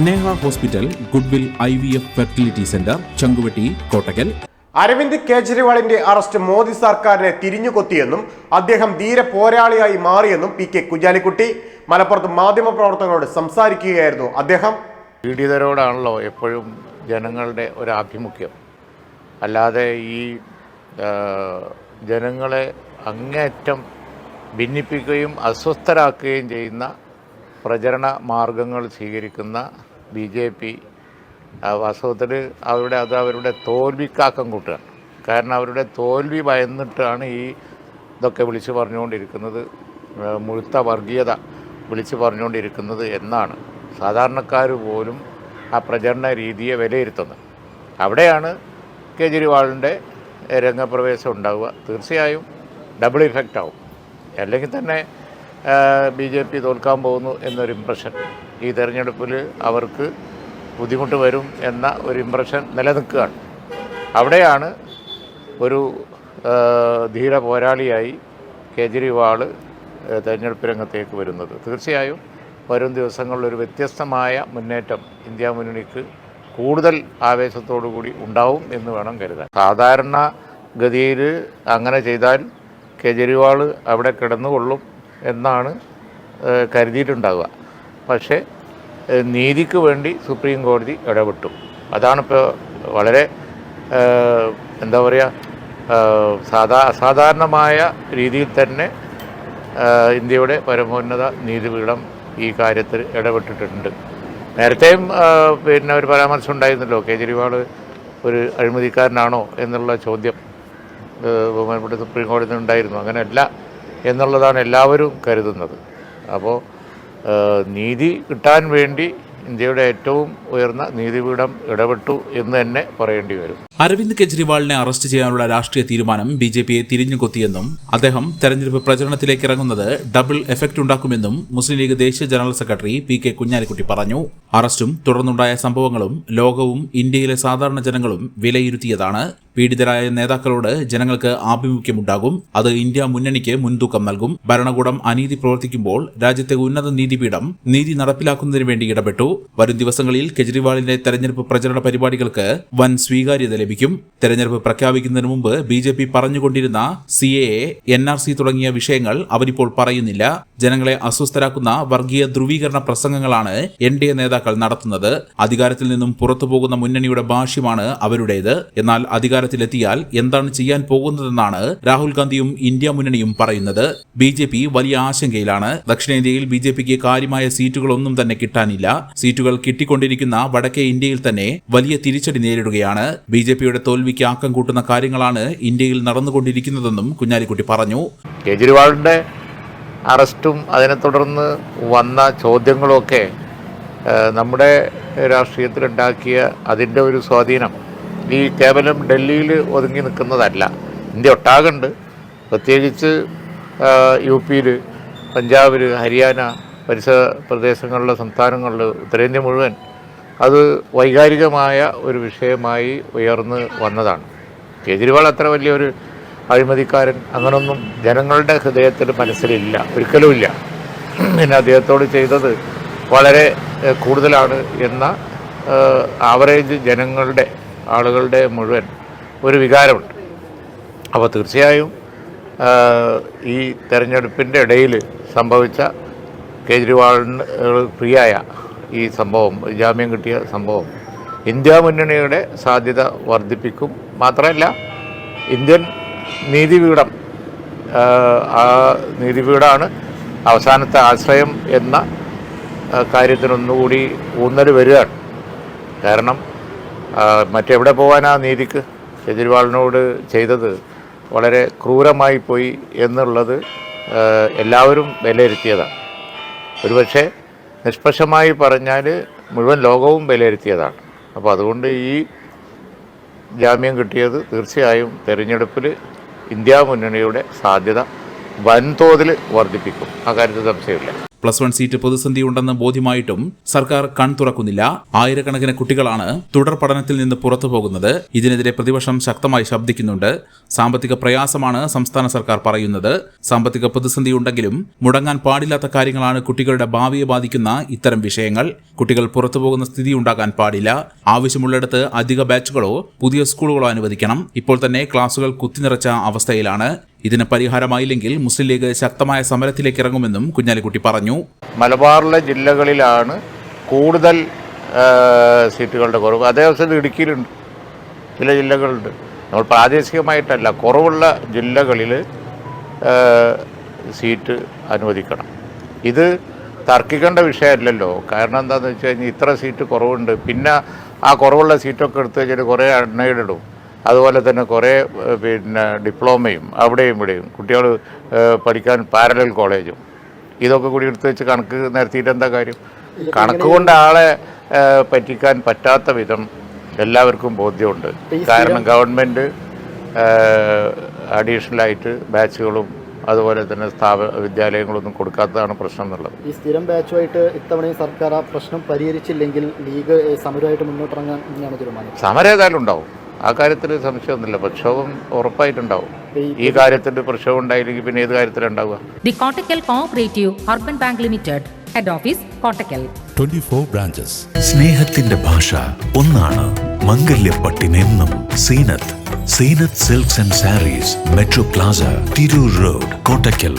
Sneha hospital goodwill I V F fertility centre Changuvetty Kottakkal. Arvind കേജ്രിവാളിന്റെ arrest Modi സർക്കാരിനെ തിരിഞ്ഞുകൊത്തിയെന്നും അദ്ദേഹം ധീര പോരാളിയായി മാറിയെന്നും പി കെ കുഞ്ഞാലിക്കുട്ടി മലപ്പുറത്ത് മാധ്യമപ്രവർത്തകരോട് സംസാരിക്കുകയായിരുന്നു അദ്ദേഹം. പീഡിതരോടാണല്ലോ എപ്പോഴും ജനങ്ങളുടെ ഒരു ആഭിമുഖ്യം അല്ലാതെ ഈ ജനങ്ങളെ അങ്ങേയറ്റം ഭിന്നിപ്പിക്കുകയും അസ്വസ്ഥരാക്കുകയും ചെയ്യുന്ന പ്രചരണ മാർഗങ്ങൾ സ്വീകരിക്കുന്ന ബി ജെ പി വാസ്തവത്തിൽ അവരുടെ അത് അവരുടെ തോൽവിക്കാക്കം കൂട്ടുകയാണ് കാരണം അവരുടെ തോൽവി ഭയന്നിട്ടാണ് ഈ ഇതൊക്കെ വിളിച്ചു പറഞ്ഞുകൊണ്ടിരിക്കുന്നത് മുഴുത്ത വർഗീയത വിളിച്ചു പറഞ്ഞുകൊണ്ടിരിക്കുന്നത് എന്നാണ്. സാധാരണക്കാർ പോലും ആ പ്രചരണ രീതിയെ വിലയിരുത്തുന്നത്. അവിടെയാണ് കേജ്രിവാളിന്റെ രംഗപ്രവേശം ഉണ്ടാവുക. തീർച്ചയായും ഡബിൾ ഇഫക്റ്റ് ആവും അല്ലെങ്കിൽ തന്നെ ബി ജെ പി തോൽക്കാൻ പോകുന്നു എന്നൊരു ഇമ്പ്രഷൻ ഈ തെരഞ്ഞെടുപ്പിൽ അവർക്ക് ബുദ്ധിമുട്ട് വരും എന്ന ഒരു ഇമ്പ്രഷൻ നിലനിൽക്കുകയാണ്. അവിടെയാണ് ഒരു ധീര പോരാളിയായി കേജ്രിവാൾ തെരഞ്ഞെടുപ്പ് രംഗത്തേക്ക് വരുന്നത്. തീർച്ചയായും വരും ദിവസങ്ങളിൽ ഒരു വ്യത്യസ്തമായ മുന്നേറ്റം ഇന്ത്യ മുന്നണിക്ക് കൂടുതൽ ആവേശത്തോടു കൂടി ഉണ്ടാവും എന്ന് വേണം കരുതാൻ. സാധാരണ ഗതിയിൽ അങ്ങനെ ചെയ്താൽ കേജ്രിവാൾ അവിടെ കിടന്നുകൊള്ളും എന്നാണ് കരുതിയിട്ടുണ്ടാവുക. പക്ഷേ നീതിക്ക് വേണ്ടി സുപ്രീം കോടതി ഇടപെട്ടു. അതാണിപ്പോൾ വളരെ എന്താ പറയുക സാധാ അസാധാരണമായ രീതിയിൽ തന്നെ ഇന്ത്യയുടെ പരമോന്നത നീതിപീഠം ഈ കാര്യത്തിൽ ഇടപെട്ടിട്ടുണ്ട്. നേരത്തെയും പിന്നെ ഒരു പരാമർശം ഉണ്ടായിരുന്നല്ലോ കേജ്രിവാൾ ഒരു അഴിമതിക്കാരനാണോ എന്നുള്ള ചോദ്യം ബഹുമാനപ്പെട്ട സുപ്രീം കോടതി ഉണ്ടായിരുന്നു. അങ്ങനെയല്ല എന്നുള്ളതാണ് എല്ലാവരും കരുതുന്നത്. അപ്പോൾ നീതി കിട്ടാൻ വേണ്ടി ഇന്ത്യയുടെ ഏറ്റവും ഉയർന്ന നീതിപീഠം ഇടപെട്ടു എന്ന് തന്നെ പറയേണ്ടി വരും. അരവിന്ദ് കെജ്രിവാളിനെ അറസ്റ്റ് ചെയ്യാനുള്ള രാഷ്ട്രീയ തീരുമാനം ബി ജെ പിയെ തിരിഞ്ഞുകൊത്തിയെന്നും അദ്ദേഹം തെരഞ്ഞെടുപ്പ് പ്രചരണത്തിലേക്ക് ഇറങ്ങുന്നത് ഡബിൾ എഫക്ട് ഉണ്ടാക്കുമെന്നും മുസ്ലിം ലീഗ് ദേശീയ general secretary P K Kunhalikutty പറഞ്ഞു. അറസ്റ്റും തുടർന്നുണ്ടായ സംഭവങ്ങളും ലോകവും ഇന്ത്യയിലെ സാധാരണ ജനങ്ങളും വിലയിരുത്തിയതാണ്. പീഡിതരായ നേതാക്കളോട് ജനങ്ങൾക്ക് ആഭിമുഖ്യമുണ്ടാകും. അത് ഇന്ത്യ മുന്നണിക്ക് മുൻതൂക്കം നൽകും. ഭരണകൂടം അനീതി പ്രവർത്തിക്കുമ്പോൾ രാജ്യത്തെ ഉന്നത നീതിപീഠം നീതി നടപ്പിലാക്കുന്നതിന് വേണ്ടി ഇടപെട്ടു. വരും ദിവസങ്ങളിൽ കെജ്രിവാളിന്റെ തെരഞ്ഞെടുപ്പ് പ്രചരണ പരിപാടികൾക്ക് വൻ സ്വീകാര്യത ലഭിക്കും. തെരഞ്ഞെടുപ്പ് പ്രഖ്യാപിക്കുന്നതിന് മുമ്പ് ബി ജെ പി പറഞ്ഞുകൊണ്ടിരുന്ന C A N R C തുടങ്ങിയ വിഷയങ്ങൾ അവരിപ്പോൾ പറയുന്നില്ല. ജനങ്ങളെ അസ്വസ്ഥരാക്കുന്ന വർഗീയ ധ്രുവീകരണ പ്രസംഗങ്ങളാണ് എൻ ഡി എ നേതാക്കൾ നടത്തുന്നത്. അധികാരത്തിൽ നിന്നും പുറത്തു പോകുന്ന മുന്നണിയുടെ ഭാഷ്യമാണ് അവരുടേത്. എന്നാൽ അധികാരത്തിലെത്തിയാൽ എന്താണ് ചെയ്യാൻ പോകുന്നതെന്നാണ് രാഹുൽ ഗാന്ധിയും ഇന്ത്യ മുന്നണിയും പറയുന്നത്. ബി ജെ പി വലിയ ആശങ്കയിലാണ്. ദക്ഷിണേന്ത്യയിൽ ബി ജെ പിക്ക് കാര്യമായ സീറ്റുകളൊന്നും തന്നെ കിട്ടാനില്ല. സീറ്റുകൾ കിട്ടിക്കൊണ്ടിരിക്കുന്ന വടക്കേ ഇന്ത്യയിൽ തന്നെ വലിയ തിരിച്ചടി നേരിടുകയാണ്. ബി ജെ പിയുടെ തോൽവിക്ക് ആക്കം കൂട്ടുന്ന കാര്യങ്ങളാണ് ഇന്ത്യയിൽ നടന്നുകൊണ്ടിരിക്കുന്നതെന്നും കുഞ്ഞാലിക്കുട്ടി പറഞ്ഞു. കേജ്രിവാളിന്റെ അറസ്റ്റും അതിനെ തുടർന്ന് വന്ന ചോദ്യങ്ങളൊക്കെ നമ്മുടെ രാഷ്ട്രീയത്തിലുണ്ടാക്കിയ അതിന്റെ ഒരു സ്വാധീനം ഈ കേവലം ഡൽഹിയിൽ ഒതുങ്ങി നിൽക്കുന്നതല്ല. ഇന്ത്യ ഒട്ടാകുണ്ട്. പ്രത്യേകിച്ച് യു പിയിൽ പഞ്ചാബിൽ ഹരിയാന പരിസര പ്രദേശങ്ങളിലെ സംസ്ഥാനങ്ങളിൽ ഉത്തരേന്ത്യ മുഴുവൻ അത് വൈകാരികമായ ഒരു വിഷയമായി ഉയർന്ന് വന്നതാണ്. കേജ്രിവാൾ അത്ര വലിയൊരു അഴിമതിക്കാരൻ അങ്ങനൊന്നും ജനങ്ങളുടെ ഹൃദയത്തിൽ മനസ്സിലില്ല ഒരിക്കലുമില്ല പിന്നെ അദ്ദേഹത്തോട് ചെയ്തത് വളരെ കൂടുതലാണ് എന്ന ആവറേജ് ജനങ്ങളുടെ ആളുകളുടെ മുഴുവൻ ഒരു വികാരമുണ്ട്. അപ്പോൾ തീർച്ചയായും ഈ തെരഞ്ഞെടുപ്പിന്റെ ഇടയിൽ സംഭവിച്ച കേജ്രിവാളിന് പ്രിയായ ഈ സംഭവം ജാമ്യം കിട്ടിയ സംഭവം ഇന്ത്യ മുന്നണിയുടെ സാധ്യത വർദ്ധിപ്പിക്കും. മാത്രമല്ല ഇന്ത്യൻ നീതിപീഠം ആ നീതിപീഠമാണ് അവസാനത്തെ ആശ്രയം എന്ന കാര്യത്തിനൊന്നുകൂടി ഊന്നൽ വരികയാണ്. കാരണം മറ്റെവിടെ പോകാനാ നീതിക്ക്? കെജ്രിവാളിനോട് ചെയ്തത് വളരെ ക്രൂരമായി പോയി എന്നുള്ളത് എല്ലാവരും വിലയിരുത്തിയതാണ്. ഒരുപക്ഷെ നിഷ്പക്ഷമായി പറഞ്ഞാൽ മുഴുവൻ ലോകവും വിലയിരുത്തിയതാണ്. അപ്പോൾ അതുകൊണ്ട് ഈ ജാമ്യം കിട്ടിയത് തീർച്ചയായും തെരഞ്ഞെടുപ്പിൽ ഇന്ത്യ മുന്നണിയുടെ സാധ്യത വൻതോതിൽ വർദ്ധിപ്പിക്കും. ആ കാര്യത്തിൽ സംശയമില്ല. പ്ലസ് വൺ സീറ്റ് പ്രതിസന്ധി ഉണ്ടെന്ന് ബോധ്യമായിട്ടും സർക്കാർ കൺ തുറക്കുന്നില്ല. ആയിരക്കണക്കിന് കുട്ടികളാണ് തുടർ പഠനത്തിൽ നിന്ന് പുറത്തു പോകുന്നത്. ഇതിനെതിരെ പ്രതിപക്ഷം ശക്തമായി ശബ്ദിക്കുന്നുണ്ട്. സാമ്പത്തിക പ്രയാസമാണ് സംസ്ഥാന സർക്കാർ പറയുന്നത്. സാമ്പത്തിക പ്രതിസന്ധി ഉണ്ടെങ്കിലും മുടങ്ങാൻ പാടില്ലാത്ത കാര്യങ്ങളാണ് കുട്ടികളുടെ ഭാവിയെ ബാധിക്കുന്ന ഇത്തരം വിഷയങ്ങൾ. കുട്ടികൾ പുറത്തു പോകുന്ന സ്ഥിതി ഉണ്ടാകാൻ പാടില്ല. ആവശ്യമുള്ളിടത്ത് അധിക ബാച്ചുകളോ പുതിയ സ്കൂളുകളോ അനുവദിക്കണം. ഇപ്പോൾ തന്നെ ക്ലാസുകൾ കുത്തിനിറച്ച അവസ്ഥയിലാണ്. ഇതിന് പരിഹാരമായില്ലെങ്കിൽ മുസ്ലിം ലീഗ് ശക്തമായ സമരത്തിലേക്ക് ഇറങ്ങുമെന്നും കുഞ്ഞാലിക്കുട്ടി പറഞ്ഞു. മലബാറിലെ ജില്ലകളിലാണ് കൂടുതൽ സീറ്റുകളുടെ കുറവ്. അതേ അവസരം ഇടുക്കിയിലുണ്ട്. ചില ജില്ലകളുണ്ട്. നമ്മൾ പ്രാദേശികമായിട്ടല്ല കുറവുള്ള ജില്ലകളിൽ സീറ്റ് അനുവദിക്കണം. ഇത് തർക്കിക്കേണ്ട വിഷയമല്ലല്ലോ. കാരണം എന്താണെന്ന് വെച്ച് കഴിഞ്ഞാൽ ഇത്ര സീറ്റ് കുറവുണ്ട്. പിന്നെ ആ കുറവുള്ള സീറ്റൊക്കെ എടുത്തു കഴിഞ്ഞാൽ കുറേ അൺഎയ്ഡഡും അതുപോലെ തന്നെ കുറേ പിന്നെ ഡിപ്ലോമയും അവിടെയും ഇവിടെയും കുട്ടികൾ പഠിക്കാൻ പാരലൽ കോളേജും. ഇതൊക്കെ കൂടി എടുത്ത് വെച്ച് കണക്ക് നിരത്തിയിട്ട് എന്താ കാര്യം? കണക്ക് കൊണ്ട് ആളെ പറ്റിക്കാൻ പറ്റാത്ത വിധം എല്ലാവർക്കും ബോധ്യമുണ്ട്. കാരണം ഗവൺമെന്റ് അഡീഷണലായിട്ട് ബാച്ചുകളും അതുപോലെ തന്നെ സ്ഥാപ വിദ്യാലയങ്ങളൊന്നും കൊടുക്കാത്തതാണ് പ്രശ്നം എന്നുള്ളത്. ഈ സ്ഥിരം ബാച്ചുമായിട്ട് ഇത്തവണയും സർക്കാർ ആ പ്രശ്നം പരിഹരിച്ചില്ലെങ്കിൽ ലീഗ് സമരമായിട്ട് മുന്നോട്ടിറങ്ങാൻ സമരം ഏതായാലും ഉണ്ടാവും. ആ കാര്യത്തിൽ സംശയമൊന്നുമില്ല. പ്രക്ഷോഭം ഉറപ്പായിട്ടുണ്ടാവും. ഈ- ഈ കാര്യത്തിൽ പ്രക്ഷോഭം ഉണ്ടായില്ലെങ്കിൽ പിന്നെ ഏത് കാര്യത്തിലുണ്ടാവുക? The Kottakkal Cooperative bank limited head office. 24 branches. സ്നേഹത്തിന്റെ ഭാഷ ഒന്നാണ്. മംഗല്യപ്പട്ടിനെന്നും Seenath. Seenath silks and sarees metro plaza Tirur road Kottakkal